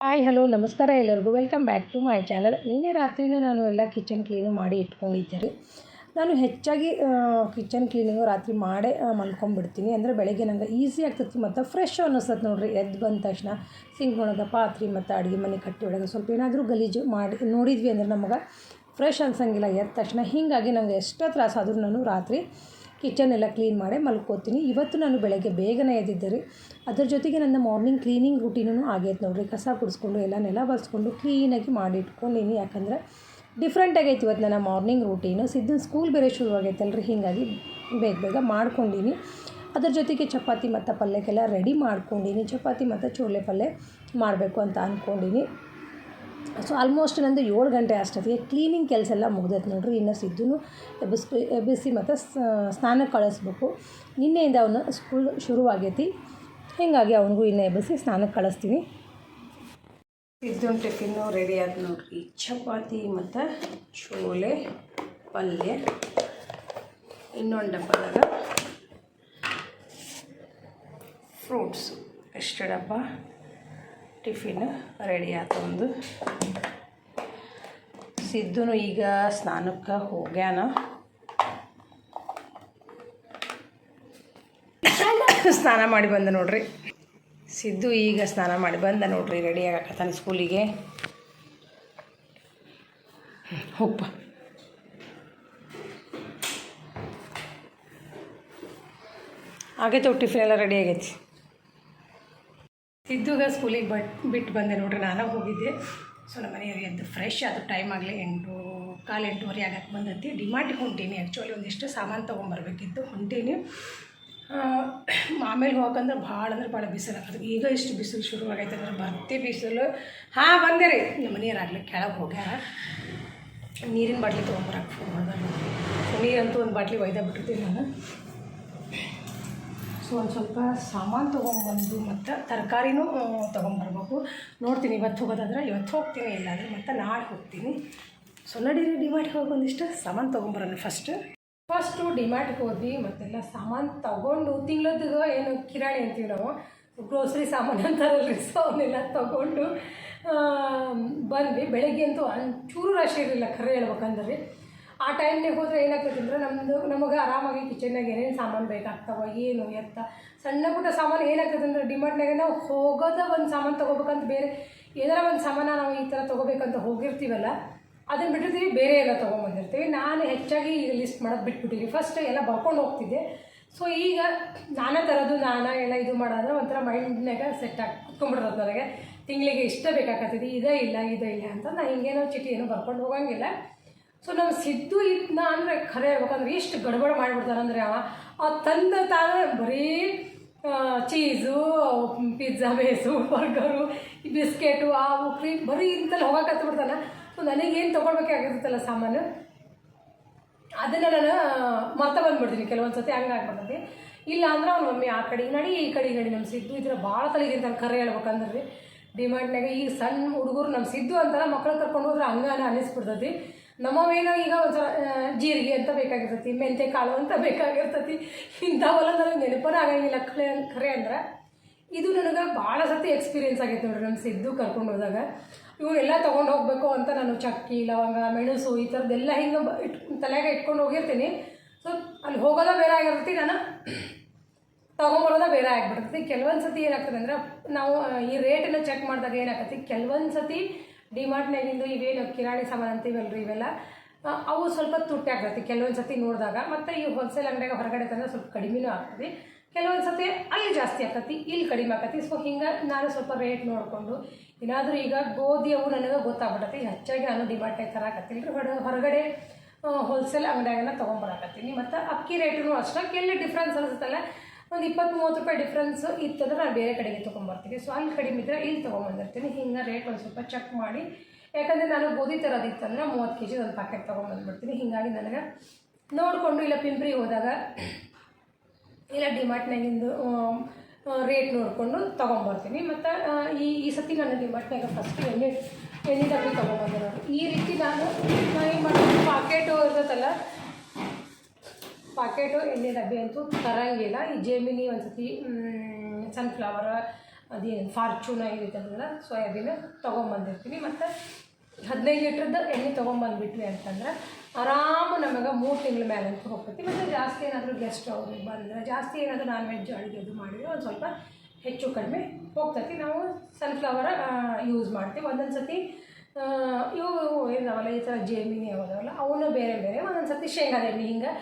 Hi hello ನಮಸ್ಕಾರ ಎಲ್ಲರಿಗೂ. Welcome back to my channel ನಿನ್ನೆ ರಾತ್ರಿನೇ ನಾನು ಎಲ್ಲ ಕಿಚನ್ ಕ್ಲೀನು ಮಾಡಿ ಇಟ್ಕೊಂಡಿದ್ದೆ. ರೀ ನಾನು ಹೆಚ್ಚಾಗಿ ಕಿಚನ್ ಕ್ಲೀನಿಂಗು ರಾತ್ರಿ ಮಾಡೇ ಮಲ್ಕೊಂಬಿಡ್ತೀನಿ ಅಂದರೆ ಬೆಳಗ್ಗೆ ನಂಗೆ ಈಸಿ ಆಗ್ತೈತಿ ಮತ್ತು ಫ್ರೆಶ್ ಅನ್ನಿಸ್ತದೆ ನೋಡಿರಿ. ಎದ್ದು ಬಂದ ತಕ್ಷಣ ಸಿಂಕ್ ಒಳಗೆ ಪಾತ್ರೆ ಮತ್ತು ಅಡುಗೆ ಮನೆ ಕಟ್ಟಿ ಒಳಗೆ ಸ್ವಲ್ಪ ಏನಾದರೂ ಗಲೀಜು ಮಾಡಿ, ನೋಡಿದ್ವಿ ಅಂದ್ರೆ ನಮಗೆ ಫ್ರೆಶ್ ಅನ್ಸಂಗಿಲ್ಲ. ಎದ್ದ ತಕ್ಷಣ ಹೀಗಾಗಿ ಎಷ್ಟೋ ತ್ರಾಸ ಆದರೂ ನಾನು ರಾತ್ರಿ ಕಿಚನ್ ಎಲ್ಲ ಕ್ಲೀನ್ ಮಾಡಿ ಮಲ್ಕೋತೀನಿ. ಇವತ್ತು ನಾನು ಬೆಳಗ್ಗೆ ಬೇಗನೆ ಎದ್ದಿದ್ದೆ ರೀ. ಅದ್ರ ಜೊತೆಗೆ ನನ್ನ ಮಾರ್ನಿಂಗ್ ಕ್ಲೀನಿಂಗ್ ರುಟೀನೂ ಆಗೈತೆ ನೋಡಿರಿ. ಕಸ ಕುಡಿಸ್ಕೊಂಡು, ಎಲ್ಲ ನೆಲ ಬಳಸ್ಕೊಂಡು ಕ್ಲೀನಾಗಿ ಮಾಡಿ ಇಟ್ಕೊಂಡೀನಿ ಯಾಕಂದರೆ ಡಿಫ್ರೆಂಟ್ ಆಗೈತೆ ಇವತ್ತು ನನ್ನ ಮಾರ್ನಿಂಗ್ ರೂಟೀನು ಸಿದ್ದು ಸ್ಕೂಲ್ ಬೇರೆ ಶುರು ಆಗೈತಲ್ರಿ ಹೀಗಾಗಿ ಬೇಗ ಬೇಗ ಮಾಡ್ಕೊಂಡೀನಿ. ಅದ್ರ ಜೊತೆಗೆ ಚಪಾತಿ ಮತ್ತು ಪಲ್ಯಕ್ಕೆಲ್ಲ ರೆಡಿ ಮಾಡ್ಕೊಂಡೀನಿ. ಚಪಾತಿ ಮತ್ತು ಚೋಲೆ ಪಲ್ಯ ಮಾಡಬೇಕು ಅಂತ ಅಂದ್ಕೊಂಡೀನಿ ಸೊ ಆಲ್ಮೋಸ್ಟ್ ನಂದು ಏಳು ಗಂಟೆ ಅಷ್ಟೊತ್ತಿಗೆ ಕ್ಲೀನಿಂಗ್ ಕೆಲಸ ಎಲ್ಲ ಮುಗ್ದೈತೆ ನೋಡಿರಿ. ಇನ್ನು ಸಿದ್ದು ಎಬ್ಬಿಸ್ಕೊ ಎಬ್ಬಿಸಿ ಮತ್ತು ಸ್ನಾನಕ್ಕೆ ಕಳಿಸ್ಬೇಕು. ನಿನ್ನೆಯಿಂದ ಅವನು ಸ್ಕೂಲ್ ಶುರುವಾಗೈತಿ. ಹೀಗಾಗಿ ಅವನಿಗೂ ಇನ್ನು ಎಬ್ಬಿಸಿ ಸ್ನಾನಕ್ಕೆ ಕಳಿಸ್ತೀನಿ. ಸಿದ್ದೊಂದು ಟಿಫಿನ್ನು ರೆಡಿ ಆಯ್ತು ನೋಡ್ರಿ. ಚಪಾತಿ ಮತ್ತು ಚೋಲೆ, ಪಲ್ಯ. ಇನ್ನೊಂದು ಡಬ್ಬದಾಗ ಫ್ರೂಟ್ಸು ಎಷ್ಟು ಡಬ್ಬ? ಟಿಫಿನ್ ರೆಡಿ ಆಯ್ತು ಒಂದು. ಸಿದ್ದುನು ಈಗ ಸ್ನಾನಕ್ಕೆ ಹೋಗ್ಯಾನ. ಸ್ನಾನ ಮಾಡಿ ಬಂದ ನೋಡ್ರಿ. ಸಿದ್ದು ಈಗ ಸ್ನಾನ ಮಾಡಿ ಬಂದ ನೋಡ್ರಿ ರೆಡಿ ಆಗಕತ್ತಾನೆ ಸ್ಕೂಲಿಗೆ. ಹೋಗ್ಪ. ಆಗೈತೆ ಟಿಫಿನ್ ಎಲ್ಲ ರೆಡಿ ಆಗೈತಿ. ಸಿದ್ದುಗ ಸ್ಕೂಲಿಗೆ ಬಟ್, ಬಿಟ್ಟು ಬಂದೆ ನೋಡ್ರಿ, ನಾನು ಹೋಗಿದ್ದೆ. ಸೊ ನಮ್ಮ ಮನೆಯವ್ರಿಗೆ ಎದ್ದು ಫ್ರೆಶ್ ಅದು ಟೈಮ್ ಆಗಲಿ ಎಂಟು, ಕಾಲು ಎಂಟೂವರೆ ಆಗಕ್ಕೆ ಬಂದೈತಿ. ಡಿಮಾರ್ಟಿಗೆ ಹೊಂಟೀನಿ ಆ್ಯಕ್ಚುಲಿ ಒಂದಿಷ್ಟು ಸಾಮಾನು ತೊಗೊಂಬರ್ಬೇಕಿತ್ತು. ಹೊಂಟೀನಿ. ಆಮೇಲೆ ಹೋಗಂದ್ರೆ ಭಾಳ ಅಂದ್ರೆ ಭಾಳ ಬಿಸಿಲು. ಅದು ಈಗ ಇಷ್ಟು ಬಿಸಿಲು ಶುರು ಆಗೈತೆ ಅಂದ್ರೆ ಬರ್ತಿ ಬಿಸಿಲು. ಹಾಂ, ಬಂದೆ ರೀ. ನಮ್ಮ ಆಗಲಿ ಕೆಳಗೆ ಹೋಗ್ಯಾರ. ನೀರಿನ ಬಾಟ್ಲಿ ತೊಗೊಂಬರಕ್ಕೆ ಫೋನ್ ನೀರಂತೂ ಒಂದು ಬಾಟ್ಲಿ ಒಯ್ದ ಬಿಟ್ಟಿರ್ತೀನಿ ನಾನು. ಸೊ ಒಂದು ಸ್ವಲ್ಪ ಸಾಮಾನು ತೊಗೊಂಬಂದು ಮತ್ತು ತರಕಾರಿನೂ ತೊಗೊಂಬರ್ಬೇಕು. ನೋಡ್ತೀನಿ ಇವತ್ತು ಹೋಗೋದಾದ್ರೆ, ಇವತ್ತು ಹೋಗ್ತೀನಿ, ಇಲ್ಲಾಂದರೆ ಮತ್ತು ನಾಳೆ ಹೋಗ್ತೀನಿ. ಸೊ ನಡೀರಿ, ಡಿಮಾರ್ಟ್ಗೆ ಹೋಗಿ ಒಂದಿಷ್ಟು ಸಾಮಾನು ತೊಗೊಂಬರೋಣ ಫಸ್ಟ್ ಫಸ್ಟು ಡಿಮಾರ್ಟ್ಗೆ ಹೋದ್ವಿ, ಮತ್ತೆಲ್ಲ ಸಾಮಾನು ತಗೊಂಡು ತಿಂಗಳದ್ದು ಏನು ಕಿರಾಣಿ ಅಂತೀವಿ ನಾವು. ಗ್ರೋಸರಿ ಸಾಮಾನು ಅಂತಾರಲ್ಲ ಸೊ ಅವನ್ನೆಲ್ಲ ತೊಗೊಂಡು ಬಂದ್ವಿ. ಬೆಳಗ್ಗೆ ಅಂತೂ ಅಂಚೂರು ರಶ್ ಇರಲಿಲ್ಲ ಖರೆ ಹೇಳ್ಬೇಕಂದ್ರೆ. ಆ ಟೈಮ್ನಾಗ ಹೋದರೆ ಏನಾಗ್ತದೆ ಅಂದರೆ ನಮ್ಮದು ನಮಗೆ ಆರಾಮಾಗಿ ಕಿಚನ್ನಾಗ ಏನೇನು ಸಾಮಾನು ಬೇಕಾಗ್ತಾವ, ಏನು ಎತ್ತ, ಸಣ್ಣ ಪುಟ್ಟ ಸಾಮಾನು ಏನಾಗ್ತದೆ ಅಂದ್ರೆ ಡಿಮಾರ್ಟ್ನಾಗ ನಾವು ಹೋಗೋದ ಒಂದು ಸಾಮಾನು ತೊಗೋಬೇಕಂತ ಬೇರೆ, ಏನಾರ ಒಂದು ಸಾಮಾನು ನಾವು ಈ ಥರ ತೊಗೋಬೇಕಂತ ಹೋಗಿರ್ತೀವಲ್ಲ ಅದನ್ನು ಬಿಟ್ಟಿರ್ತೀವಿ, ಬೇರೆ ಎಲ್ಲ ತೊಗೊಂಬಂದಿರ್ತೀವಿ ನಾನು ಹೆಚ್ಚಾಗಿ ಈಗ ಲಿಸ್ಟ್ ಮಾಡೋದು ಬಿಟ್ಬಿಟ್ಟಿದ್ದೀನಿ ಫಸ್ಟ್ ಎಲ್ಲ ಬರ್ಕೊಂಡು ಹೋಗ್ತಿದ್ದೆ. ಸೊ ಈಗ ನಾನಾ ಥರದ್ದು ನಾನಾ ಎಲ್ಲ ಇದು ಮಾಡೋದ್ರೆ ಒಂಥರ ಮೈಂಡ್ನಾಗ ಸೆಟ್ ಆಗಿ ಕುತ್ಕೊಂಡ್ಬಿಡ್ತದೆ ನನಗೆ. ತಿಂಗಳಿಗೆ ಇಷ್ಟ ಬೇಕಾಗತ್ತೈತಿ ಇದೇ ಇಲ್ಲ ಇದೇ ಇಲ್ಲ ಅಂತ ನಾನು ಹಿಂಗೇನೋ ಚೀಟಿ ಏನೋ ಬರ್ಕೊಂಡು ಹೋಗಂಗಿಲ್ಲ. ಸೊ ನಾವು ಸಿದ್ದು ಇದ್ನ ಅಂದರೆ ಖರೆ ಹೇಳ್ಬೇಕಂದ್ರೆ ಎಷ್ಟು ಗಡಬಡ ಮಾಡಿಬಿಡ್ತಾರೆ ಅಂದರೆ ಅವ. ಆ ತಂದ ತಾನೇ ಬರೀ cheese pizza base burger biscuit ಆವು ಕ್ರೀಮ್ ಬರೀ ಇಂಥಲ್ಲಿ ಹೋಗಕ್ಕೆ ಹತ್ಬಿಡ್ತಾನೆ ನನಗೇನು ತೊಗೊಳ್ಬೇಕಾಗಿರುತ್ತಲ್ಲ ಸಾಮಾನು? ಅದನ್ನು ನಾನು ಮರ್ತ ಬಂದ್ಬಿಡ್ತೀನಿ ಕೆಲವೊಂದು ಸತಿ ಹಂಗೆ ಆಗ್ಬಿಡ್ತೈತಿ ಇಲ್ಲ ಅಂದ್ರೆ ಅವ್ನು ಮಮ್ಮಿ ಆ ಕಡೆ ನಡಿ, ಈ ಕಡೆ ನಡಿ ನಮ್ಮ ಸಿದ್ದು ಇದ್ರೆ ಭಾಳ ತಲೆಗೆ ಅಂತ ಕರೆ ಹೇಳ್ಬೇಕಂದ್ರೆ ರೀ ಡಿಮಾಂಡ್ನಾಗ ಈಗ ಸಣ್ಣ ಹುಡುಗರು ನಮ್ಮ ಸಿದ್ದು ಅಂತಲ್ಲ ಮಕ್ಳು ಕರ್ಕೊಂಡು ಹೋದ್ರೆ ಹಂಗಾನ ಅನ್ನಿಸ್ಬಿಡ್ತೈತಿ. ನಮ್ಮವೇನೋ ಈಗ ಒಂಥರ ಜೀರಿಗೆ ಅಂತ ಬೇಕಾಗಿರ್ತೈತಿ ಮೆಂತೆ ಕಾಳು ಅಂತ ಬೇಕಾಗಿರ್ತೈತಿ. ಇಂಥವೆಲ್ಲ ನನಗೆ ನೆನಪನ ಆಗಂಗಿಲ್ಲ ಕರೆ ಖರೆ ಅಂದ್ರೆ. ಇದು ನನಗೆ ಭಾಳ ಸತಿ ಎಕ್ಸ್ಪೀರಿಯೆನ್ಸ್ ಆಗೈತೆ ನೋಡ್ರಿ ನಮ್ಮ ಸಿದ್ದು ಕರ್ಕೊಂಡು ಹೋದಾಗ. ಇವನ್ನೆಲ್ಲ ತೊಗೊಂಡು ಹೋಗಬೇಕು ಅಂತ ನಾನು ಚಕ್ಕಿ, ಲವಂಗ, ಮೆಣಸು ಈ ಥರದ್ದೆಲ್ಲ ಹಿಂಗೆ ಇಟ್ ತಲೆಗೆ ಇಟ್ಕೊಂಡು ಹೋಗಿರ್ತೀನಿ. ಸೊ ಅಲ್ಲಿ ಹೋಗೋದ ಬೇರೆ ಆಗಿರ್ತೈತಿ, ನಾನು ತೊಗೊಂಬರೋದ ಬೇರೆ ಆಗಿಬಿಡ್ತೈತಿ. ಕೆಲವೊಂದು ಸತಿ ಏನಾಗ್ತದೆ ಅಂದ್ರೆ, ನಾವು ಈ ರೇಟನ್ನು ಚೆಕ್ ಮಾಡಿದಾಗ ಏನಾಗ್ತೈತಿ ಕೆಲವೊಂದು ಸತಿ ಡಿಮಾರ್ಟ್ನಾಗಿಂದು ಇವೇನು ಕಿರಾಣಿ ಸಾಮಾನು ಅಂತೀವಲ್ರಿ ಇವೆಲ್ಲ ಅವು ಸ್ವಲ್ಪ ತುಟ್ಟಿ ಆಗ್ತೈತಿ. ಕೆಲವೊಂದು ಸತಿ ನೋಡಿದಾಗ ಮತ್ತು ಈ ಹೋಲ್ಸೇಲ್ ಅಂಗಡಿಯಾಗ ಹೊರಗಡೆ ತಂದರೆ ಸ್ವಲ್ಪ ಕಡಿಮೆನೂ ಆಗ್ತದೆ ಕೆಲವೊಂದು ಸತಿ ಅಲ್ಲಿ ಜಾಸ್ತಿ ಆಗ್ತತಿ, ಇಲ್ಲಿ ಕಡಿಮೆ ಆಗ್ತತಿ. ಸೊ ಹಿಂಗೆ ನಾನು ಸ್ವಲ್ಪ ರೇಟ್ ನೋಡಿಕೊಂಡು ಏನಾದರೂ ಈಗ ಗೋಧಿ ಅವು ನನಗೆ ಗೊತ್ತಾಗ್ಬಿಟ್ಟತಿ. ಹೆಚ್ಚಾಗಿ ನಾನು ಡಿಮಾರ್ಟಾಗಿ ತರಾಕತ್ತಿಲ್ಲ ರೀ ಹೊರ ಹೊರಗಡೆ ಹೋಲ್ಸೇಲ್ ಅಂಗಡಿಯಾಗನ ತೊಗೊಂಬರಾಕತ್ತೀನಿ. ಮತ್ತು ಅಕ್ಕಿ ರೇಟೂ ಅಷ್ಟಕ್ಕೆ ಎಲ್ಲಿ ಡಿಫ್ರೆನ್ಸ್ ಅನಿಸುತ್ತಲ್ಲ. ಒಂದು ಇಪ್ಪತ್ತು ಮೂವತ್ತು ರೂಪಾಯಿ ಡಿಫ್ರೆನ್ಸ್ ಇತ್ತಂದ್ರೆ ನಾನು ಬೇರೆ ಕಡೆಗೆ ತೊಗೊಂಬರ್ತೀನಿ. ಸೊ ಅಲ್ಲಿ ಕಡಿಮೆ ಇದ್ದರೆ ಇಲ್ಲಿ ತೊಗೊಂಬಂದಿರ್ತೀನಿ. ಹಿಂಗೆ ರೇಟ್ ಒಂದು ಸ್ವಲ್ಪ ಚೆಕ್ ಮಾಡಿ. ಯಾಕಂದರೆ ನಾನು ಗೋಧಿ ತರೋದಿತ್ತಂದ್ರೆ ಮೂವತ್ತು ಕೆ ಜಿ ಒಂದು ಪ್ಯಾಕೆಟ್ ತೊಗೊಂಬಂದ್ಬಿಡ್ತೀನಿ. ಹೀಗಾಗಿ ನನಗೆ ನೋಡಿಕೊಂಡು ಇಲ್ಲ ಪಿಂಪ್ರಿ ಹೋದಾಗ, ಇಲ್ಲ ಡಿಮಾರ್ಟ್ನಾಗಿಂದು ರೇಟ್ ನೋಡಿಕೊಂಡು ತೊಗೊಂಬರ್ತೀನಿ. ಮತ್ತು ಈ ಈ ಸತಿ ನಾನು ಡಿಮಾರ್ಟ್ನಾಗ ಫಸ್ಟ್ ಎಣ್ಣೆ ಎಣ್ಣೆ ಡಬ್ಬಿ ತೊಗೊಂಬಂದೆ ನೋಡಿ ಈ ರೀತಿ ನಾನು ನಾನು ಏನು ಮಾಡ್ತೀನಿ ಪಾಕೆಟು ಇರ್ತೈತಲ್ಲ ಪಾಕೆಟು ಎಣ್ಣೆ ಡಬ್ಬಿ ಅಂತೂ ತರಂಗಿಲ್ಲ. ಈ ಜೇಮಿನಿ ಒಂದು ಸತಿ ಸನ್ಫ್ಲವರ್ ಅದೇನು ಫಾರ್ಚೂನ ಅಂತಂದ್ರೆ ಸೋಯಾಬೀನ್ ತೊಗೊಂಬಂದಿರ್ತೀನಿ. ಮತ್ತು ಹದಿನೈದು ಲೀಟ್ರದ್ದು ಎಣ್ಣೆ ತೊಗೊಂಬಂದ್ಬಿಟ್ವಿ ಅಂತಂದ್ರೆ ಆರಾಮ ನಮಗೆ ಮೂರು ತಿಂಗಳ ಮೇಲೆ ಅಂತ ಹೋಗ್ತೈತಿ ಮತ್ತು ಜಾಸ್ತಿ ಏನಾದರೂ ಗೆಸ್ಟ್ ಅವ್ರಿಗೆ ಬಂದರೆ, ಜಾಸ್ತಿ ಏನಾದರೂ ನಾನ್ ವೆಜ್ ಅಡುಗೆದು ಮಾಡಿದ್ರೆ ಒಂದು ಸ್ವಲ್ಪ ಹೆಚ್ಚು ಕಡಿಮೆ ಹೋಗ್ತೈತಿ. ನಾವು ಸನ್ಫ್ಲವರ ಯೂಸ್ ಮಾಡ್ತೀವಿ. ಒಂದೊಂದು ಸತಿ ಇವು ಇದಾವಲ್ಲ ಈ ಥರ ಜೇಮಿನಿ ಅವಲ್ಲ ಅವನು ಬೇರೆ ಬೇರೆ. ಒಂದೊಂದು ಸತಿ ಶೇಂಗಾದ ಎಣ್ಣೆ ಹಿಂಗೆ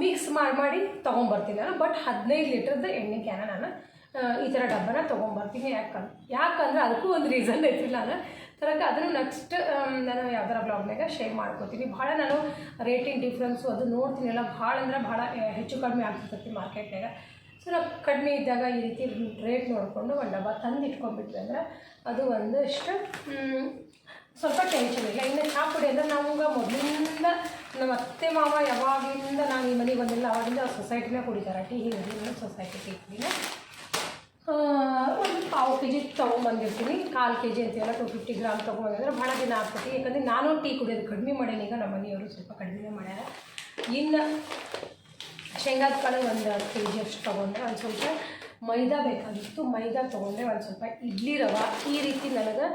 ಮಿಕ್ಸ್ ಮಾಡಿ ಮಾಡಿ ತೊಗೊಂಬರ್ತೀನಿ ನಾನು. ಬಟ್ ಹದಿನೈದು ಲೀಟ್ರದ್ದು ಎಣ್ಣೆ ಕ್ಯಾನ ನಾನು ಈ ಥರ ಡಬ್ಬನ ತೊಗೊಂಬರ್ತೀನಿ. ಯಾಕಂದ್ರೆ ಯಾಕಂದ್ರೆ ಅದಕ್ಕೂ ಒಂದು ರೀಸನ್ ಐತಿ ನಾನು ತರಕ ಅದನ್ನು ನೆಕ್ಸ್ಟ್ ನಾನು ಯಾವ್ದಾರ ಬ್ಲಾಗ್ನಾಗ ಶೇರ್ ಮಾಡ್ಕೋತೀನಿ. ಭಾಳ ನಾನು ರೇಟಿಂಗ್ ಡಿಫ್ರೆನ್ಸು ಅದು ನೋಡ್ತೀನಲ್ಲ ಭಾಳ ಅಂದ್ರೆ ಭಾಳ ಹೆಚ್ಚು ಕಡಿಮೆ ಆಗ್ತಿರ್ತೈತಿ ಮಾರ್ಕೆಟ್ನಾಗ ಸೊ ನಾವು ಕಡಿಮೆ ಇದ್ದಾಗ ಈ ರೀತಿ ರೇಟ್ ನೋಡಿಕೊಂಡು ಒಂದು ಡಬ್ಬ ತಂದು ಇಟ್ಕೊಂಡ್ಬಿಟ್ವಿ ಅಂದ್ರೆ ಅದು ಒಂದಷ್ಟು ಸ್ವಲ್ಪ ಟೆನ್ಷನ್ ಇಲ್ಲ. ಇನ್ನು ಚಹಾ ಪುಡಿ ಅಂದರೆ ನಮ್ಗೆ ಮೊದಲಿಂದ ನಮ್ಮ ಅತ್ತೆ ಮಾವ ಯಾವಾಗಿಂದ ನಾನು ಈ ಮನೆಗೆ ಬಂದಿಲ್ಲ, ಅವಾಗಿಂದ ಸೊಸೈಟಿನೇ ಕುಡಿತಾರೆ. ಟೀ, ಹಿಂಗೆ ಸೊಸೈಟಿ ಟೀ ಒಂದು ಪಾವು ಕೆ ಜಿ ತೊಗೊಂಬಂದಿರ್ತೀನಿ. ಕಾಲು ಕೆ ಜಿ ಅಂತೀವಲ್ಲ ಟು ಫಿಫ್ಟಿ ಗ್ರಾಮ್ ತೊಗೊಂಬಂದಿದ್ರೆ ಭಾಳ ದಿನ ಆಗ್ತೈತಿ ಯಾಕಂದರೆ ನಾನು ಟೀ ಕುಡಿಯೋದು ಕಡಿಮೆ ಮಾಡ್ಯಾನ ಈಗ ನಮ್ಮ ಮನೆಯವರು ಸ್ವಲ್ಪ ಕಡಿಮೆ ಮಾಡ್ಯಾರ. ಇನ್ನು ಶೇಂಗಾದ ಕಾಳು ಒಂದು ಕೆ ಜಿ ಅಷ್ಟು ತೊಗೊಂಡ್ರೆ ಒಂದು ಸ್ವಲ್ಪ ಮೈದಾ ಬೇಕಾಗಿತ್ತು. ಮೈದಾ ತೊಗೊಂಡ್ರೆ ಒಂದು ಸ್ವಲ್ಪ ಇಡ್ಲಿ ರವೆ ಈ ರೀತಿ ನನಗೆ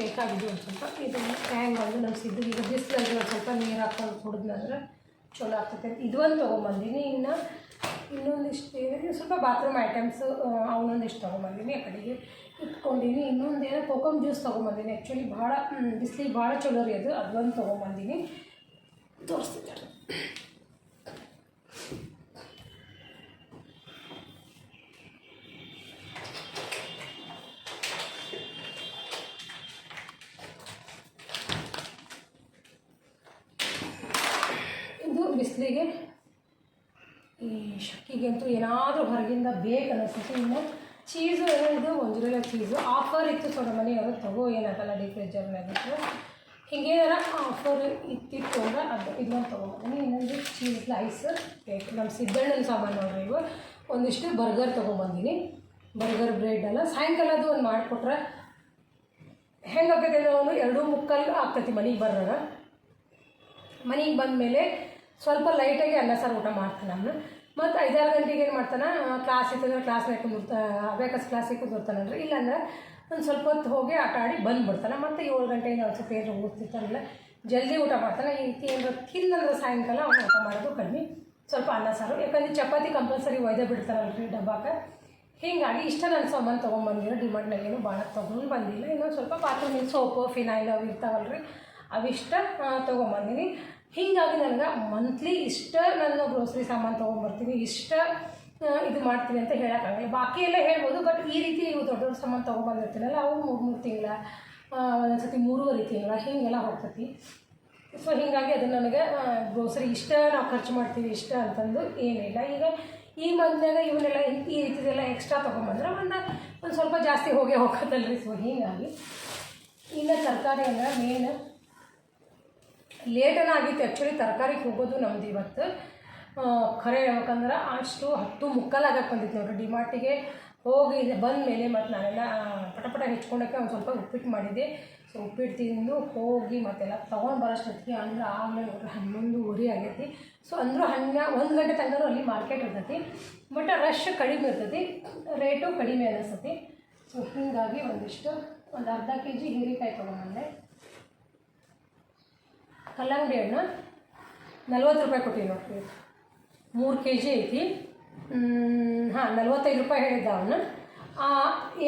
ಬೇಕಾಗಿದ್ದು ಒಂದು ಸ್ವಲ್ಪ. ಇದು ಹ್ಯಾಂಗ್ ಬಂದು ನಮ್ಮ ಸಿದ್ದು ಈಗ ಬಿಸಿಲಲ್ಲಿ ಒಂದು ಸ್ವಲ್ಪ ನೀರು ಹಾಕೊಂಡು ಕುಡಿದ್ನಂದ್ರೆ ಚಲೋ ಆಗ್ತೈತೆ ಇದು ಒಂದು ತೊಗೊಂಬಂದಿನಿ. ಇನ್ನು ಇನ್ನೊಂದಿಷ್ಟು ಏನಿದೆ ಸ್ವಲ್ಪ ಬಾತ್ರೂಮ್ ಐಟಮ್ಸು ಅವನೊಂದಿಷ್ಟು ತೊಗೊಂಬಂದೀನಿ ಆ ಕಡೆಗೆ ಇಟ್ಕೊಂಡೀನಿ. ಇನ್ನೊಂದು ಏನೋ ಕೋಕಮ್ ಜ್ಯೂಸ್ ತೊಗೊಂಬಂದೀನಿ. ಆ್ಯಕ್ಚುಲಿ ಭಾಳ ಬಿಸಿಲಿಗೆ ಭಾಳ ಚಲೋ ರೀ ಅದು. ಅದೊಂದು ತೊಗೊಂಬಂದೀನಿ. ತೋರಿಸ್ತಿದ್ದಾರೆ ಇದು ಬಿಸಿಲಿಗೆ ಈ ಶಕ್ಕಿಗಂತೂ ಏನಾದರೂ ಹೊರಗಿಂದ ಬೇಕು ಅನ್ನಿಸ್ತೈತಿ ಇನ್ನು ಚೀಸು ಮಂಜುರಲ್ಲ ಚೀಸು ಆಫರ್ ಇತ್ತು ಸೊ ನಮ್ಮ ಮನೆಯವರು, ತಗೋ, ಏನಾಗಲ್ಲ ಡೀಪ್ ಫ್ರಿಜ್ಜರ್ನಾಗಿತ್ತು ಹಿಂಗೇನಾರ ಆಫರ್ ಇತ್ತಿತ್ತು ಅಂದ್ರೆ ಅದು ಇದನ್ನ ತೊಗೊಂಬಂದಿನಿ. ಇನ್ನೊಂದು ಚೀಸ್ ಸ್ಲೈಸ್ ಬೇಕು ನಮ್ಮ ಸಿದ್ದಣ್ಣನ ಸಾಮಾನು ನೋಡ್ರಿ ಇವು ಒಂದಿಷ್ಟು ಬರ್ಗರ್ ತೊಗೊಂಬಂದಿನಿ. ಬರ್ಗರ್ ಬ್ರೆಡ್ ಅಲ್ಲ ಸಾಯಂಕಾಲ ಅದು ಒಂದು ಮಾಡಿಕೊಟ್ರೆ ಹೆಂಗೆ ಆಕೈತೆ ಅಂದ್ರೆ ಒಂದು ಎರಡು ಮುಕ್ಕಲ್ ಆಗ್ತೈತಿ ಮನೆಗೆ ಬರೋಣ ಮನೆಗೆ ಬಂದಮೇಲೆ ಸ್ವಲ್ಪ ಲೈಟಾಗಿ ಅನ್ನ ಸಾರು ಊಟ ಮಾಡ್ತೀನಿ ನಾನು. ಮತ್ತು ಐದಾರು ಗಂಟೆಗೆ ಏನು ಮಾಡ್ತಾನೆ? ಕ್ಲಾಸ್ ಇತ್ತಂದ್ರೆ ಕ್ಲಾಸ್ನಾಗ ಕುಂದಿರ್ತಾ ಅಬ್ಯಾಕಸ್ ಕ್ಲಾಸಿಗೆ ಕುಂದಿರ್ತಾನಂದ್ರೆ ಇಲ್ಲಾಂದ್ರೆ ಒಂದು ಸ್ವಲ್ಪ ಹೊತ್ತು ಹೋಗಿ ಆಟ ಆಡಿ ಬಂದುಬಿಡ್ತಾನೆ. ಮತ್ತು ಏಳು ಗಂಟೆಯಿಂದ ಒಂದು ಸ್ವಲ್ಪ ಏನಾರು ಓದ್ತಿರ್ತಾನಲ್ಲ ಜಲ್ದಿ ಊಟ ಮಾಡ್ತಾನೆ. ಈ ಏನಾರು ತಿನ್ನಂದ್ರೆ ಸಾಯಂಕಾಲ ಅವನು ಊಟ ಮಾಡೋದು ಕಡಿಮೆ. ಸ್ವಲ್ಪ ಅನ್ನ, ಸಾರು. ಯಾಕಂದ್ರೆ ಚಪಾತಿ ಕಂಪಲ್ಸರಿ ಒಯ್ದೇ ಬಿಡ್ತಾರಲ್ರಿ ಡಬ್ಬಾಕ. ಹೀಗಾಗಿ ಇಷ್ಟ ನಾನು ಸಾಮಾನು ತೊಗೊಂಬಂದಿರೋ. ಡಿಮಾಂಡ್ನಾಗ ಏನು ಭಾಳ ತೊಗೊಂಡು ಬಂದಿಲ್ಲ. ಇನ್ನೊಂದು ಸ್ವಲ್ಪ ಬಾತ್ರೂಮಿನ ಸೋಪು ಫಿನೈಲ್ ಅವು ಇರ್ತಾವಲ್ರಿ. ಅವಿಷ್ಟ ತೊಗೊಂಬಂದಿನಿ. ಹೀಗಾಗಿ ನನಗೆ ಮಂತ್ಲಿ ಇಷ್ಟ ನಾನು ಗ್ರೋಸರಿ ಸಾಮಾನು ತೊಗೊಂಬರ್ತೀನಿ ಇಷ್ಟ ಇದು ಮಾಡ್ತೀನಿ ಅಂತ ಹೇಳೋಕ್ಕಾಗಲ್ಲ. ಬಾಕಿ ಎಲ್ಲ ಹೇಳ್ಬೋದು ಬಟ್ ಈ ರೀತಿ ನೀವು ದೊಡ್ಡ ದೊಡ್ಡ ಸಾಮಾನು ತೊಗೊಂಬಂದಿರ್ತೀನಲ್ಲ ಅವು ಮೂರು ಮೂರು ತಿಂಗಳ ಒಂದೊಂದು ಸತಿ ಮೂರುವರೆ ತಿಂಗಳ, ಹೀಗೆಲ್ಲ ಹೋಗ್ತೈತಿ. ಸೊ ಹೀಗಾಗಿ ಅದು ನನಗೆ ಗ್ರೋಸರಿ ಇಷ್ಟ, ನಾವು ಖರ್ಚು ಮಾಡ್ತೀವಿ ಇಷ್ಟ ಅಂತಂದು ಏನಿಲ್ಲ. ಈಗ ಈ ಮಂತ್ನಾಗ ಇವನ್ನೆಲ್ಲ ಈ- ರೀತಿದೆಲ್ಲ ಎಕ್ಸ್ಟ್ರಾ ತೊಗೊಂಬಂದ್ರೆ ಒಂದು ಒಂದು ಸ್ವಲ್ಪ ಜಾಸ್ತಿ ಹೋಗೇ ಹೋಗತ್ತಲ್ರಿ. ಸೊ ಹೀಗಾಗಿ ಇನ್ನು ತರಕಾರಿ ಅಂದ್ರೆ ಮೇನ್ ಲೇಟನ ಆಗಿತ್ತು ಆ್ಯಕ್ಚುಲಿ ತರಕಾರಿಗೆ ಹೋಗೋದು ನಮ್ದು ಇವತ್ತು. ಖರೆ ಹೇಳ್ಬೇಕಂದ್ರೆ ಅಷ್ಟು ಹತ್ತು ಮುಕ್ಕಾಲಾಗಕ್ಕೆ ಬಂದಿತ್ತು ನೋಡ್ರಿ. ಡಿಮಾರ್ಟಿಗೆ ಹೋಗಿ ಬಂದ ಮೇಲೆ ಮತ್ತು ನಾನೆಲ್ಲ ಪಟಪಟ ಪಟ ಪಟ ಹೆಚ್ಕೊಂಡಕ್ಕೆ ಒಂದು ಸ್ವಲ್ಪ ಉಪ್ಪಿಟ್ಟು ಮಾಡಿದ್ದೆ. ಸೊ ಉಪ್ಪಿಟ್ಟು ತಿಂದು ಹೋಗಿ ಮತ್ತೆಲ್ಲ ತೊಗೊಂಡು ಬರೋಷ್ಟೊತ್ತಿಗೆ ಅಂದ್ರೆ ಆಮೇಲೆ ನೋಡ್ರಿ ಹನ್ನೊಂದುವರೆ ಆಗೈತಿ. ಸೊ ಅಂದರೂ ಹನ್ನ ಒಂದು ಗಂಟೆ ತನಕ ಅಲ್ಲಿ ಮಾರ್ಕೆಟ್ ಇರ್ತೈತಿ. ಬಟ್ ರಶ್ ಕಡಿಮೆ ಇರ್ತೈತಿ. ರೇಟು ಕಡಿಮೆ ಅನಿಸ್ತೈತಿ. ಸೊ ಹೀಗಾಗಿ ಒಂದಿಷ್ಟು ಒಂದು ಅರ್ಧ ಕೆ ಜಿ ಹೀರೆಕಾಯಿ ತೊಗೊಂಬಂದೆ ಕಲ್ಲಂಗಡಿ ಹಣ್ಣು ನಲ್ವತ್ತು ರೂಪಾಯಿ ಕೊಟ್ಟಿವಿ ನೋಡ್ರಿ. ಮೂರು ಕೆ ಜಿ ಐತಿ ಹಾಂ, ನಲ್ವತ್ತೈದು ರೂಪಾಯಿ ಹೇಳಿದ್ದ ಅವನು.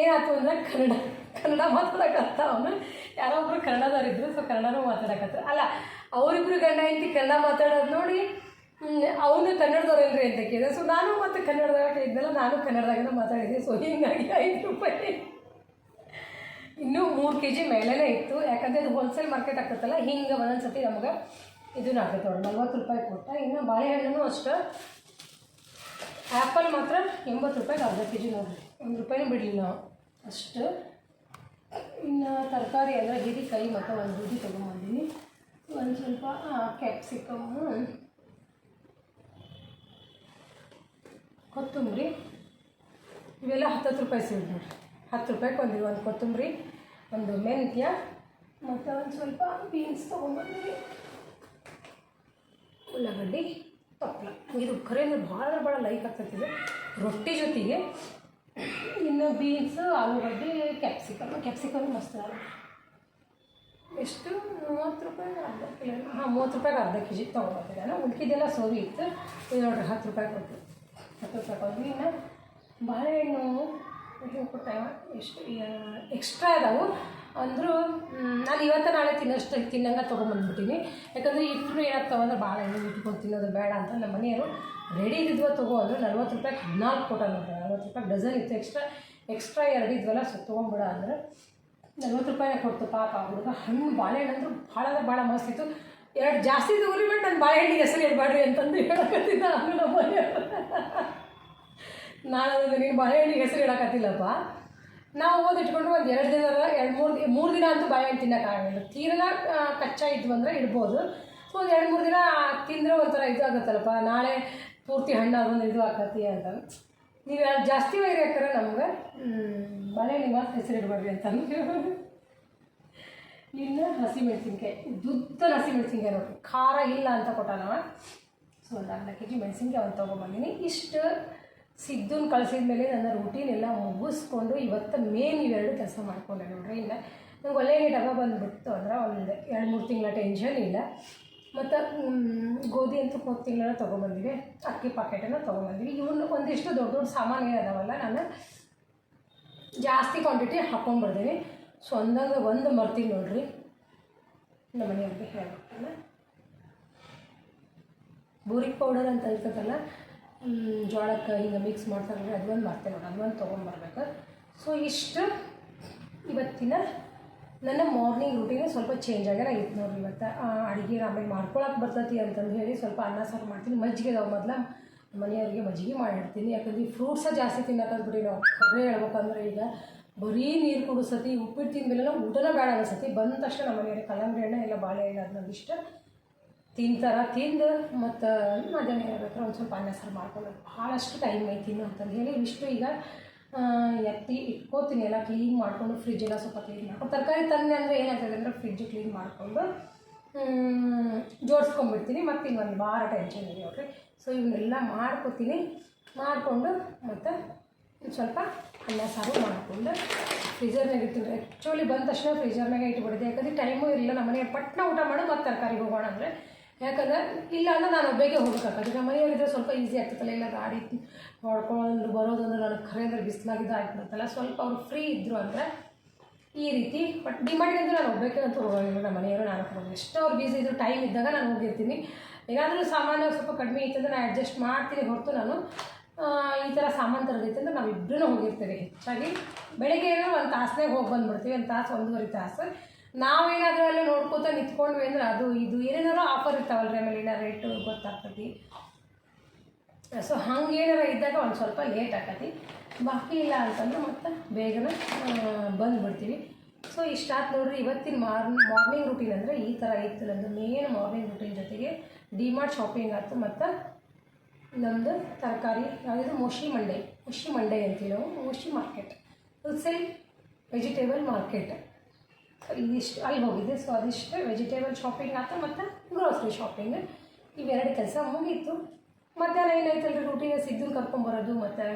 ಏನಾಯ್ತು ಅಂದರೆ ಕನ್ನಡ ಕನ್ನಡ ಮಾತಾಡಕತ್ತ ಅವನು. ಯಾರೋ ಒಬ್ರು ಕನ್ನಡದವರಿದ್ದರು ಸೊ ಕನ್ನಡನೂ ಮಾತಾಡಕತ್ತ ಅಲ್ಲ, ಅವರಿಬ್ರು ಗಂಡ ಹೆಂಡತಿ ಕನ್ನಡ ಮಾತಾಡೋದು ನೋಡಿ ಅವನು ಕನ್ನಡದವ್ರೇನ್ರಿ ಅಂತ ಕೇಳಿದೆ. ಸೊ ನಾನು ಮತ್ತು ಕನ್ನಡದಾಗ ಇದ್ದಲ್ಲ ನಾನು ಕನ್ನಡದಾಗನ ಮಾತಾಡಿದ್ದೆ. ಸೊ ಹೀಗಾಗಿ ಐದು ರೂಪಾಯಿ. ಇನ್ನೂ ಮೂರು ಕೆ ಜಿ ಮೇಲೇ ಇತ್ತು. ಯಾಕಂದರೆ ಇದು ಹೋಲ್ಸೇಲ್ ಮಾರ್ಕೆಟ್ ಆಗ್ತೈತಲ್ಲ ಹಿಂಗೆ ಒಂದೊಂದು ಸತಿ ನಮ್ಗೆ ಇದನ್ನ ಆಗ್ತೈತೆ ನೋಡಿ, ನಲ್ವತ್ತು ರೂಪಾಯಿ ಕೊಟ್ಟ. ಇನ್ನು ಬಾಳೆಹಣ್ಣು ಅಷ್ಟು. ಆ್ಯಪಲ್ ಮಾತ್ರ ಎಂಬತ್ತು ರೂಪಾಯಿಗೆ ಅರ್ಧ ಕೆ ಜಿ ನೋಡಿರಿ. ಒಂದು ರೂಪಾಯಿನೂ ಬಿಡಲಿಲ್ಲ ನಾವು. ಅಷ್ಟು. ಇನ್ನು ತರಕಾರಿ ಅಂದರೆ ಹೀರೆಕಾಯಿ ಮತ್ತು ಒಂದು ಬೂದಿ ತೊಗೊಂಬಂದೀನಿ. ಒಂದು ಸ್ವಲ್ಪ ಕ್ಯಾಪ್ಸಿಕಮ್ಮು ಕೊತ್ತಂಬರಿ. ಇವೆಲ್ಲ ಹತ್ತತ್ತು ರೂಪಾಯಿ ಸಿಗುತ್ತೆ ನೋಡಿರಿ. ಹತ್ತು ರೂಪಾಯಿಗೆ ಒಂದು ಒಂದು ಕೊತ್ತಂಬರಿ ಒಂದು ಮೆಂತ್ಯ ಮತ್ತು ಒಂದು ಸ್ವಲ್ಪ ಬೀನ್ಸ್ ತೊಗೊಂಬಂದಿವಿ. ಉಳ್ಳಾಗಡ್ಡಿ ತಪ್ಪಲ ಇದು ಖರೆ ಅಂದ್ರೆ ಭಾಳ ಭಾಳ ಲೈಕ್ ಆಗ್ತೈತಿದೆ ರೊಟ್ಟಿ ಜೊತೆಗೆ ಇನ್ನು ಬೀನ್ಸ್ ಆಲೂಗಡ್ಡೆ ಕ್ಯಾಪ್ಸಿಕಮ್ ಕ್ಯಾಪ್ಸಿಕಮ್ ಮಸ್ತ್ ಎಷ್ಟು? ಮೂವತ್ತು ರೂಪಾಯಿ ಅರ್ಧ ಕಿಲೋ ಹಾಂ ಮೂವತ್ತು ರೂಪಾಯಿಗೆ ಅರ್ಧ ಕೆ ಜಿ ತೊಗೊಂಬರ್ತೀನಿ ನಾನು. ಉಳ್ಕಿದ್ದೆಲ್ಲ ಸೋವಿ ಇತ್ತು. ಇದು ನೋಡ್ರಿ ಹತ್ತು ರೂಪಾಯಿ ಕೊಟ್ಟು ಹತ್ತು ರೂಪಾಯಿ ಕೊಡ್ತೀವಿ ಇನ್ನು ಬಾಳೆಹಣ್ಣು ಕೊಟ್ಟಾವ ಎಷ್ಟು ಎಕ್ಸ್ಟ್ರಾ ಇದಾವೆ. ಅಂದರೂ ನಾನು ಇವತ್ತು ನಾಳೆ ತಿನ್ನೋಷ್ಟು ತಿನ್ನಂಗೆ ತೊಗೊಂಬಂದ್ಬಿಟ್ಟಿನಿ. ಯಾಕಂದರೆ ಇಟ್ಟರು ಏನಾಗ್ತಾವ ಅಂದ್ರೆ ಏನು ಇಟ್ಕೊಂಡು ತಿನ್ನೋದು ಬೇಡ ಅಂತ ನಮ್ಮ ಮನೆಯವರು ರೆಡಿ ಇದ್ದಿದ್ವ ತಗೋ, ಅಂದರೆ ನಲ್ವತ್ತು ರೂಪಾಯಿ ಹದಿನಾಲ್ಕು ಕೊಟ್ಟ ನೋಡ್ರಿ ನಲ್ವತ್ತು ರೂಪಾಯಿ ಡಜನ್ ಇತ್ತು. ಎಕ್ಸ್ಟ್ರಾ ಎಕ್ಸ್ಟ್ರಾ ಎರಡು ಇದ್ವಲ್ಲ, ಸೊ ತೊಗೊಂಬಿಡ ಅಂದ್ರೆ. ನಲ್ವತ್ತು ರೂಪಾಯಿನೇ ಕೊಡ್ತು, ಪಾಪ ಹುಡುಗ. ಹಣ್ಣು ಬಾಳೆಹಣ್ಣು ಅಂದ್ರೆ ಭಾಳ ಭಾಳ ಮಸ್ತಿತ್ತು ಎರಡು ಜಾಸ್ತಿ ತಗೊಳ್ಳಿ ಬಟ್ ನಾನು ಬಾಳೆಹಣ್ಣಿಗೆ ಹೆಸರು ಇಡಬೇಡ್ರಿ ಅಂತಂದು ಹೇಳಕತ್ತಿದ್ದ ನಮ್ಮ ಮನೆಯವರು. ನಾನು ಅದನ್ನು ನೀನು ಬಾಳೆಹಣ್ಣಿಗೆ ಹೆಸರು ಇಡಕತ್ತಿಲ್ಲಪ್ಪ ನಾವು ಓದಿ ಇಟ್ಕೊಂಡು ಒಂದು ಎರಡು ದಿನ, ಎರಡು ಮೂರು ಮೂರು ದಿನ ಅಂತೂ ಬಾಳೆಹಣ್ಣು ತಿನ್ನೋಕ್ಕಾಗಲ್ಲ ತೀರನ ಕಚ್ಚಾ ಇದ್ವು ಅಂದರೆ ಇಡ್ಬೋದು. ಸೊ ಒಂದು ಎರಡು ಮೂರು ದಿನ ತಿಂದರೆ ಒಂಥರ ಇದು ಆಗುತ್ತಲ್ಲಪ್ಪ. ನಾಳೆ ಪೂರ್ತಿ ಹಣ್ಣು ಒಂದು ಇದು ಆಕತಿ ಅಂತ. ನೀವು ಜಾಸ್ತಿ ಹಾಕ್ತಾರೆ ನಮ್ಗೆ? ಬಾಳೆಹಣ್ಣಿಗೆ ಮಾತ್ರ ಹೆಸರು ಇಡಬೇಡ್ರಿ ಅಂತ ಇನ್ನು ಹಸಿಮೆಣಸಿನ್ಕಾಯಿ ಹಸಿ ಹಸಿಮೆಣಸಿನ್ಕಾಯಿ ನೋಡಿ ಖಾರ ಇಲ್ಲ ಅಂತ ಕೊಟ್ಟಾನ ಸೊ ಒಂದು ಅರ್ಧ ಕೆ ಜಿ ಮೆಣಸಿನ್ಕಾಯಿ ಒಂದು ತೊಗೊಂಬಂದಿನಿ ಇಷ್ಟು ಸಿದ್ದನ್ ಕಳಿಸಿದ ಮೇಲೆ ನನ್ನ ರೂಟೀನ್ ಎಲ್ಲ ಮುಗಿಸ್ಕೊಂಡು ಇವತ್ತು ಮೇನ್ ಇವೆರಡು ಕೆಲಸ ಮಾಡ್ಕೊಂಡೆ ನೋಡ್ರಿ. ಇಲ್ಲ ನಂಗೆ ಒಳ್ಳೆ ಡಬ್ಬ ಬಂದುಬಿಡ್ತು ಅಂದ್ರೆ ಒಂದು ಎರಡು ಮೂರು ತಿಂಗಳ ಟೆನ್ಷನ್ ಇಲ್ಲ. ಮತ್ತು ಗೋಧಿ ಅಂತೂ ಮೂರು ತಿಂಗಳ ತೊಗೊಂಬಂದಿವಿ. ಅಕ್ಕಿ ಪಾಕೆಟನ್ನು ತೊಗೊಂಬಂದಿವಿ. ಇವನ್ನ ಒಂದಿಷ್ಟು ದೊಡ್ಡ ದೊಡ್ಡ ಸಾಮಾನು ಅದಾವಲ್ಲ, ನಾನು ಜಾಸ್ತಿ ಕ್ವಾಂಟಿಟಿ ಹಾಕ್ಕೊಂಡ್ಬರ್ತೀನಿ ಸೊ ಅಂದಾಗ ಒಂದು ಮರ್ತೀನಿ ನೋಡ್ರಿ. ನಮ್ಮ ಮನೆಯವ್ರಿಗೆ ಹೇಳ್ಬೇಕಲ್ಲ ಬೂರಿಕ್ ಪೌಡರ್ ಅಂತ ಇರ್ತದಲ್ಲ ಜೋಳಕ್ಕೆ ಹಿಂಗೆ ಮಿಕ್ಸ್ ಮಾಡ್ತಾರೆ ಅದೊಂದು ಮರ್ತೆ ನೋಡಿ ಅದೊಂದು ತೊಗೊಂಬರ್ಬೇಕು. ಸೊ ಇಷ್ಟು ಇವತ್ತಿನ ನನ್ನ ಮಾರ್ನಿಂಗ್ ರುಟೀನು ಸ್ವಲ್ಪ ಚೇಂಜ್ ಆಗ್ಯಾರ ಆಗಿತ್ತು ನೋಡ್ರಿ ಇವತ್ತು. ಅಡುಗೆ ಆಮೇಲೆ ಮಾಡ್ಕೊಳಕ್ಕೆ ಬರ್ತೈತಿ ಅಂತಂದು ಹೇಳಿ ಸ್ವಲ್ಪ ಅನ್ನ ಸಾರು ಮಾಡ್ತೀನಿ. ಮಜ್ಜಿಗೆ ನಾವು ಮೊದಲು. ಮನೆಯವ್ರಿಗೆ ಮಜ್ಜಿಗೆ ಮಾಡಿರ್ತೀನಿ. ಯಾಕಂದ್ರೆ ಈ ಫ್ರೂಟ್ಸ ಜಾಸ್ತಿ ತಿನ್ನಕಂದ್ಬಿಟ್ಟು ನಾವು. ಕರೆ ಹೇಳ್ಬೇಕಂದ್ರೆ ಈಗ ಬರೀ ನೀರು ಕುಡಿಸತಿ ಉಪ್ಪಿಟ್ಟು ತಿಂದ್ಮೇಲೆ ಊಟನ ಬೇಡ ಅನಿಸತಿ. ಬಂದ ತಕ್ಷಣ ನಮ್ಮ ಮನೆಯವ್ರಿಗೆ ಕಲ್ಲಂಗಡಿ ಹಣ್ಣು ಇಲ್ಲ ಬಾಳೆಹಣ್ಣು ಅದನ್ನ ಇಷ್ಟ ತಿಂತಾರ, ತಿಂದು ಮತ್ತು ಮಧ್ಯಾಹ್ನ ಹೇಳ್ಬೇಕಾದ್ರೆ ಒಂದು ಸ್ವಲ್ಪ ಅನ್ನ ಸಾರು ಮಾಡ್ಕೊಳ್ಳೋದು ಭಾಳಷ್ಟು ಟೈಮ್ ಐತಿ ಅಂತಂದು ಹೇಳಿ ಇಷ್ಟು ಈಗ ಎತ್ತಿ ಇಟ್ಕೋತೀನಿ ಎಲ್ಲ ಕ್ಲೀನ್ ಮಾಡಿಕೊಂಡು ಫ್ರಿಜ್ ಎಲ್ಲ ಸ್ವಲ್ಪ ಕ್ಲೀನ್ ಮಾಡ್ಕೊಂಡು, ತರಕಾರಿ ತಂದೆ ಅಂದರೆ ಏನಾಗ್ತದೆ ಅಂದರೆ ಫ್ರಿಜ್ ಕ್ಲೀನ್ ಮಾಡಿಕೊಂಡು ಜೋಡಿಸ್ಕೊಂಡ್ಬಿಡ್ತೀನಿ. ಮತ್ತು ಇನ್ನೊಂದು ವಾರ ಟೆನ್ಷನ್ ಇದೆ ನೋಡ್ರಿ ಸೊ ಇವನ್ನೆಲ್ಲ ಮಾಡ್ಕೊತೀನಿ. ಮಾಡಿಕೊಂಡು ಮತ್ತು ಸ್ವಲ್ಪ ಅನ್ನ ಸಾರು ಮಾಡಿಕೊಂಡು ಫ್ರೀಜರ್ನಾಗ ಇರ್ತೀನಿ ಆ್ಯಕ್ಚುಲಿ ಬಂದ ತಕ್ಷಣ ಫ್ರೀಜರ್ನಾಗೆ ಇಟ್ಬಿಡಿದೆ. ಯಾಕಂದರೆ ಟೈಮು ಇರಲಿಲ್ಲ ನಮ್ಮನೆ ಪಟ್ನ ಊಟ ಮಾಡು ಮತ್ತು ತರಕಾರಿಗೆ ಹೋಗೋಣ ಅಂದರೆ. ಯಾಕಂದ್ರೆ ಇಲ್ಲ ಅಂದ್ರೆ ನಾನು ಒಬ್ಬಗೆ ಹೋಗ್ಬೇಕಾಗ್ತದೆ ನಮ್ಮ ಮನೆಯವರಿದ್ರೆ ಸ್ವಲ್ಪ ಈಸಿ ಆಗ್ತದಲ್ಲ ಇಲ್ಲ ಗಾಡಿ ಹೊಡ್ಕೊಂಡು ಬರೋದಂದ್ರೆ ನನಗೆ ಖರೆ ಅಂದ್ರೆ ಬಿಸಿಲಾಗಿದ್ದು ಆಗ್ಬಿಡುತ್ತಲ್ಲ. ಸ್ವಲ್ಪ ಅವ್ರು ಫ್ರೀ ಇದ್ದರು ಅಂದರೆ ಈ ರೀತಿ ಬಟ್ ಡಿಮಾಂಡ್ಗೆ ಅಂದ್ರೆ ನಾನು ಒಬ್ಬಕ್ಕೆ ಅಂತ ಹೋಗೋದಿಲ್ಲ. ನಮ್ಮ ಮನೆಯವರು ನಾನು ಹೋಗೋದು ಎಷ್ಟು ಅವ್ರು ಬ್ಯುಸಿ ಇದ್ರು ಟೈಮ್ ಇದ್ದಾಗ ನಾನು ಹೋಗಿರ್ತೀನಿ. ಏನಾದರೂ ಸಾಮಾನು ಸ್ವಲ್ಪ ಕಡಿಮೆ ಇತ್ತಂದ್ರೆ ನಾನು ಅಡ್ಜಸ್ಟ್ ಮಾಡ್ತೀನಿ. ಹೊರತು ನಾನು ಈ ಥರ ಸಾಮಾನು ತರೋದೈತೆ ಅಂದರೆ ನಾವು ಇಬ್ಬರೂ ಹೋಗಿರ್ತೀವಿ ಹೆಚ್ಚಾಗಿ. ಬೆಳಗ್ಗೆ ಏನೋ ಒಂದು ತಾಸನೇ ಹೋಗಿ ಬಂದ್ಬಿಡ್ತೀವಿ. ಒಂದು ತಾಸು, ಒಂದೂವರೆ ತಾಸು. ನಾವೇನಾದರೂ ಅಲ್ಲಿ ನೋಡ್ಕೋತಾ ನಿಂತ್ಕೊಂಡ್ವಿ ಅಂದ್ರೆ ಅದು, ಇದು ಏನೇನಾರು ಆಫರ್ ಇರ್ತಾವಲ್ರಿ ಆಮೇಲೆ ಏನಾರು ರೇಟು ಗೊತ್ತಾಗ್ತತಿ ಸೊ ಹಂಗೆ ಏನಾರ ಇದ್ದಾಗ ಒಂದು ಸ್ವಲ್ಪ ಲೇಟ್ ಆಕತಿ. ಬಾಕಿ ಇಲ್ಲ ಅಂತಂದ್ರೆ ಮತ್ತೆ ಬೇಗನೆ ಬಂದು ಬಂದ್ಬಿಡ್ತೀವಿ. ಸೊ ಇಷ್ಟಾತ್ ನೋಡ್ರಿ, ಇವತ್ತಿನ ಮಾರ್ ಮಾರ್ನಿಂಗ್ ರೂಟೀನ್ ಅಂದರೆ ಈ ಥರ ಇತ್ತು. ನಂದು ಮೇನ್ ಮಾರ್ನಿಂಗ್ ರುಟೀನ್ ಜೊತೆಗೆ ಡಿಮಾರ್ಟ್ ಶಾಪಿಂಗ್ ಆಯ್ತು. ಮತ್ತು ನಮ್ಮದು ತರಕಾರಿ ಯಾವುದು ಮೋಶಿ ಮಂಡೆ ಮುಶಿ ಮಂಡೆ ಅಂತೀವಿ ನಾವು market market wholesale vegetable market ಇದಿಷ್ಟು, ಅಲ್ಲಿ ಹೋಗಿದ್ದೆ. ಸೊ ಅದಿಷ್ಟು ವೆಜಿಟೇಬಲ್ ಶಾಪಿಂಗ್ ಆಯ್ತು ಮತ್ತು ಗ್ರೋಸರಿ ಶಾಪಿಂಗ್ ಇವೆರಡು ಕೆಲಸ ಮುಗೀತು. ಮಧ್ಯಾಹ್ನ ಏನಾಯ್ತಲ್ಲ ರೂಟೀನ ಸಿದ್ದು ಕರ್ಕೊಂಬರೋದು ಮತ್ತು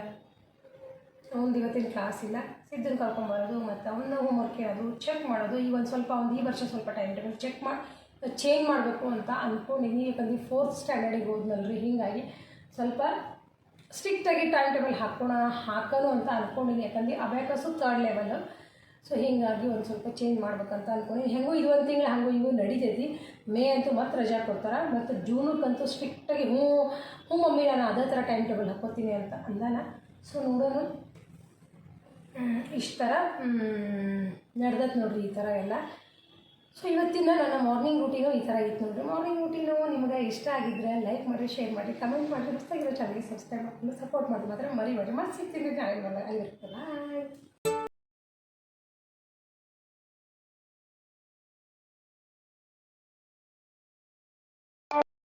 ಅವ್ನು ಇವತ್ತಿನ ಕ್ಲಾಸ್ ಇಲ್ಲ. ಸಿದ್ದನ್ ಕರ್ಕೊಂಬರೋದು ಮತ್ತು ಅವನ್ನ ಹೋಮ್ವರ್ಕ್ ಅದು ಚೆಕ್ ಮಾಡೋದು. ಈ ಒಂದು ಸ್ವಲ್ಪ ಒಂದು ಈ ವರ್ಷ ಸ್ವಲ್ಪ ಟೈಮ್ ಟೇಬಲ್ ಚೆಕ್ ಮಾಡಿ ಚೇಂಜ್ ಮಾಡಬೇಕು ಅಂತ ಅಂದ್ಕೊಂಡಿದ್ದೀನಿ ಯಾಕಂದ್ರೆ ಫೋರ್ತ್ ಸ್ಟ್ಯಾಂಡರ್ಡಿಗೆ ಹೋದ್ನಲ್ರಿ, ಹೀಗಾಗಿ ಸ್ವಲ್ಪ ಸ್ಟ್ರಿಕ್ಟಾಗಿ ಟೈಮ್ ಟೇಬಲ್ ಹಾಕೋಣ ಹಾಕೋಣ ಅಂತ ಅಂದ್ಕೊಂಡಿದ್ದೀನಿ ಯಾಕಂದ್ರೆ ಅಬ್ಯಾಕಸು ತರ್ಡ್ ಲೆವೆಲ್ ಸೊ ಹೀಗಾಗಿ ಒಂದು ಸ್ವಲ್ಪ ಚೇಂಜ್ ಮಾಡ್ಬೇಕಂತ ಅಂದ್ಕೊಂಡು ಹೆಂಗೂ ಇದು ಒಂದು ತಿಂಗಳು ಹಂಗೂ ಇವು ನಡೀತೈತಿ. ಮೇ ಅಂತೂ ಮತ್ತೆ ರಜಾ ಕೊಡ್ತಾರೆ. ಮತ್ತು ಜೂನಕ್ಕಂತೂ ಸ್ಟ್ರಿಕ್ಟಾಗಿ ಹ್ಞೂ ಹ್ಞೂ ಮಮ್ಮಿ, ನಾನು ಅದೇ ಥರ ಟೈಮ್ ಟೇಬಲ್ ಹಾಕೋತೀನಿ ಅಂತ ಅಂದಾನ. ಸೊ ನೋಡೋಣ. ಇಷ್ಟು ಥರ ನಡೆದತ್ ನೋಡ್ರಿ ಈ ಥರ ಎಲ್ಲ. ಸೊ ಇವತ್ತಿನ ನನ್ನ ಮಾರ್ನಿಂಗ್ ರೂಟೀನು ಈ ಥರ ಇತ್ತು ನೋಡಿರಿ. ಮಾರ್ನಿಂಗ್ ರೂಟೀನು ನಿಮಗೆ ಇಷ್ಟ ಆಗಿದ್ರೆ ಲೈಕ್ ಮಾಡಿ ಶೇರ್ ಮಾಡಿ ಕಮೆಂಟ್ ಮಾಡಿ. ಹೊಸದಾಗಿರೋ ಚಾನಲ್ಗೆ ಸಬ್ಸ್ಕ್ರೈಬ್ ಮಾಡ್ಕೊಂಡು ಸಪೋರ್ಟ್ ಮಾಡಿ ಮಾತ್ರ ಮರಿಬೇಡಿ. ಮತ್ತೆ ಸಿಗ್ತೀನಿ ನಾಳೆ ಆಗಿರ್ತಲ್ಲ